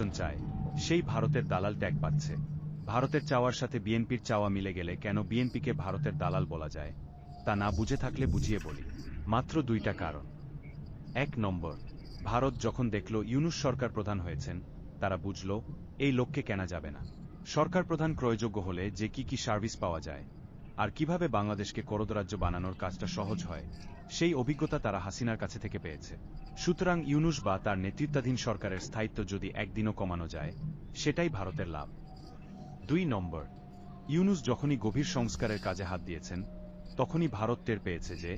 নির্বাচন চায়, সেই ভারতের দালাল ট্যাগ পাচ্ছে। ভারতের চাওয়ার সাথে বিএনপির চাওয়া মিলে গেলে কেন বিএনপিকে ভারতের দালাল বলা যায়, তা না বুঝে থাকলে বুঝিয়ে বলি। মাত্র দুইটা কারণ। এক নম্বর, ভারত যখন দেখল ইউনুস সরকার প্রধান হয়েছেন, তারা বুঝল, এই লোককে কেনা যাবে না। সরকার প্রধান ক্রয়যোগ্য হলে যে কি কি সার্ভিস পাওয়া যায় আর কীভাবে বাংলাদেশকে করদরাজ্য বানানোর কাজটা সহজ হয়, সেই অভিজ্ঞতা তারা হাসিনার কাছে থেকে পেয়েছে। সুতরাং ইউনুস বা তার নেতৃত্বাধীন সরকারের স্থায়িত্ব যদি একদিনও কমানো যায়, সেটাই ভারতের লাভ। দুই নম্বর, ইউনুস যখনই গভীর সংস্কারের কাজে হাত দিয়েছেন, তখনই ভারত টের পেয়েছে যে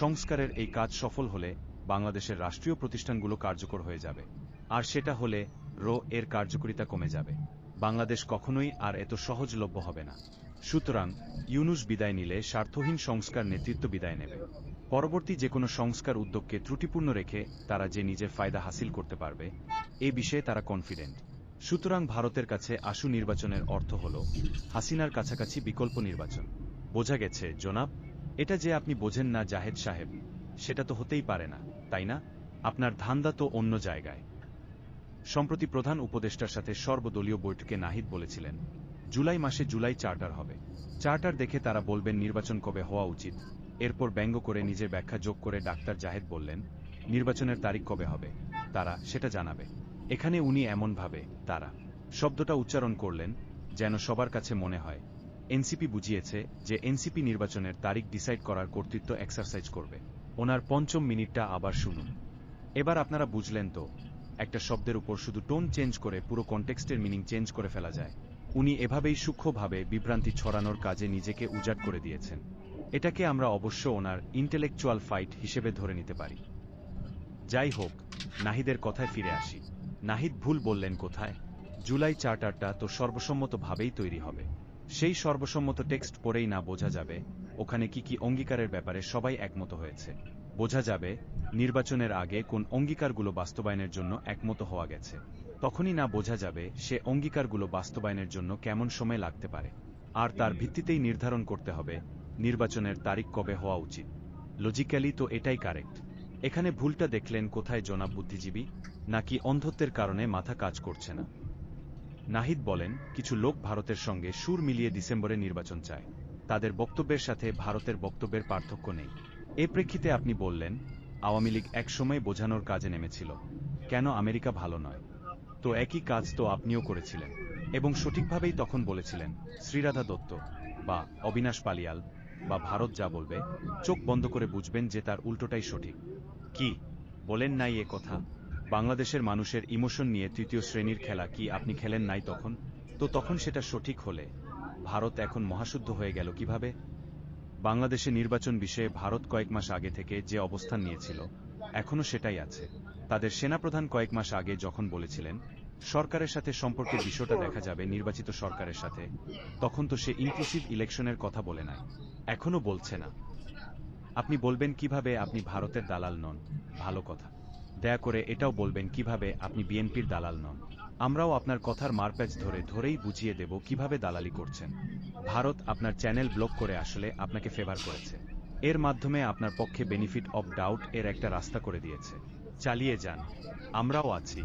সংস্কারের এই কাজ সফল হলে বাংলাদেশের রাষ্ট্রীয় প্রতিষ্ঠানগুলো কার্যকর হয়ে যাবে, আর সেটা হলে রো এর কার্যকারিতা কমে যাবে। বাংলাদেশ কখনোই আর এত সহজলভ্য হবে না। সুতরাং ইউনুস বিদায় নিলে স্বার্থহীন সংস্কার নেতৃত্ব বিদায় নেবে। পরবর্তী যে কোনো সংস্কার উদ্যোগকে ত্রুটিপূর্ণ রেখে তারা যে নিজের ফায়দা হাসিল করতে পারবে, এ বিষয়ে তারা কনফিডেন্ট সুতরাং ভারতের কাছে আশু নির্বাচনের অর্থ হল হাসিনার কাছাকাছি বিকল্প নির্বাচন। বোঝা গেছে, জনাব, এটা যে আপনি বোঝেন না জাহেদ সাহেব, সেটা তো হতেই পারে না, তাই না? আপনার ধান্দা তো অন্য জায়গায়। সম্প্রতি প্রধান উপদেষ্টার সাথে সর্বদলীয় বৈঠকে নাহিদ বলেছিলেন, জুলাই মাসে জুলাই চার্টার হবে। চার্টার দেখে তারা বলবেন নির্বাচন কবে হওয়া উচিত। এরপর ব্যঙ্গ করে নিজের ব্যাখ্যা যোগ করে ডাক্তার জাহেদ বললেন, নির্বাচনের তারিখ কবে হবে? তারা সেটা জানাবে। এখানে উনি এমনভাবে তারা। শব্দটা উচ্চারণ করলেন, যেন সবার কাছে মনে হয়। এনসিপি বুঝিয়েছে যে এনসিপি নির্বাচনের তারিখ ডিসাইড করার কর্তৃত্ব এক্সারসাইজ করবে। ওনার পঞ্চম মিনিটটা আবার শুনুন। এবার আপনারা বুঝলেন তো একটা শব্দের উপর শুধু টোন চেঞ্জ করে পুরো কনটেক্সটের মিনিং চেঞ্জ করে ফেলা যায়। উনি এভাবেই সূক্ষ্মভাবে বিভ্রান্তি ছড়ানোর কাজে নিজেকে উজাট করে দিয়েছেন। এটাকে আমরা অবশ্য ওনার ইন্টেলেকচুয়াল ফাইট হিসেবে ধরে নিতে পারি। যাই হোক, নাহিদের কথায় ফিরে আসি। নাহিদ ভুল বললেন কোথায়? জুলাই চার্টারটা তো সর্বসম্মতভাবেই তৈরি হবে। সেই সর্বসম্মত টেক্সট পড়েই না বোঝা যাবে ওখানে কি কি অঙ্গীকারের ব্যাপারে সবাই একমত হয়েছে। বোঝা যাবে, নির্বাচনের আগে কোন অঙ্গীকারগুলো বাস্তবায়নের জন্য একমত হওয়া গেছে। তখনই না বোঝা যাবে সে অঙ্গীকারগুলো বাস্তবায়নের জন্য কেমন সময় লাগতে পারে। আর তার ভিত্তিতেই নির্ধারণ করতে হবে, নির্বাচনের তারিখ কবে হওয়া উচিত। লজিক্যালি তো এটাই কারেক্ট এখানে ভুলটা দেখলেন কোথায় জনাব বুদ্ধিজীবী? নাকি অন্ধত্বের কারণে মাথা কাজ করছে না? নাহিদ বলেন, কিছু লোক ভারতের সঙ্গে সুর মিলিয়ে ডিসেম্বরে নির্বাচন চায়। তাদের বক্তব্যের সাথে ভারতের বক্তব্যের পার্থক্য নেই। এ প্রেক্ষিতে আপনি বললেন, আওয়ামী লীগ একসময় বোঝানোর কাজে নেমেছিল। কেন আমেরিকা ভালো নয়? তো একই কাজ তো আপনিও করেছিলেন। এবং সঠিকভাবেই তখন বলেছিলেন, শ্রীরাধা দত্ত বা অবিনাশ পালিয়াল বা ভারত যা বলবে, চোখ বন্ধ করে বুঝবেন যে তার উল্টোটাই সঠিক। কি? বলেন নাই এ কথা? বাংলাদেশের মানুষের ইমোশন নিয়ে তৃতীয় শ্রেণির খেলা কি আপনি খেলেন নাই তখন? তো তখন সেটা সঠিক হলে ভারত এখন মহাশুদ্ধ হয়ে গেল কীভাবে? বাংলাদেশে নির্বাচন বিষয়ে ভারত কয়েক মাস আগে থেকে যে অবস্থান নিয়েছিল, এখনও সেটাই আছে। তাদের সেনাপ্রধান কয়েক মাস আগে যখন বলেছিলেন, সরকারের সাথে সম্পর্কের বিষয়টা দেখা যাবে নির্বাচিত সরকারের সাথে, তখন তো সে ইনক্লুসিভ ইলেকশনের কথা বলে নাই। এখনও বলছে না। আপনি বলবেন কীভাবে আপনি ভারতের দালাল নন? ভালো কথা। দয়া করে এটাও বলবেন কীভাবে আপনি বিএনপির দালাল নন? আমরাও আপনার কথার মারপ্যাচ ধরে ধরেই বুঝিয়ে দেব কীভাবে দালালি করছেন। ভারত আপনার চ্যানেল ব্লক করে আসলে আপনাকে ফেভার করেছে। এর মাধ্যমে আপনার পক্ষে বেনিফিট অব ডাউট এর একটা রাস্তা করে দিয়েছে। চালিয়ে যান। আমরাও আছি।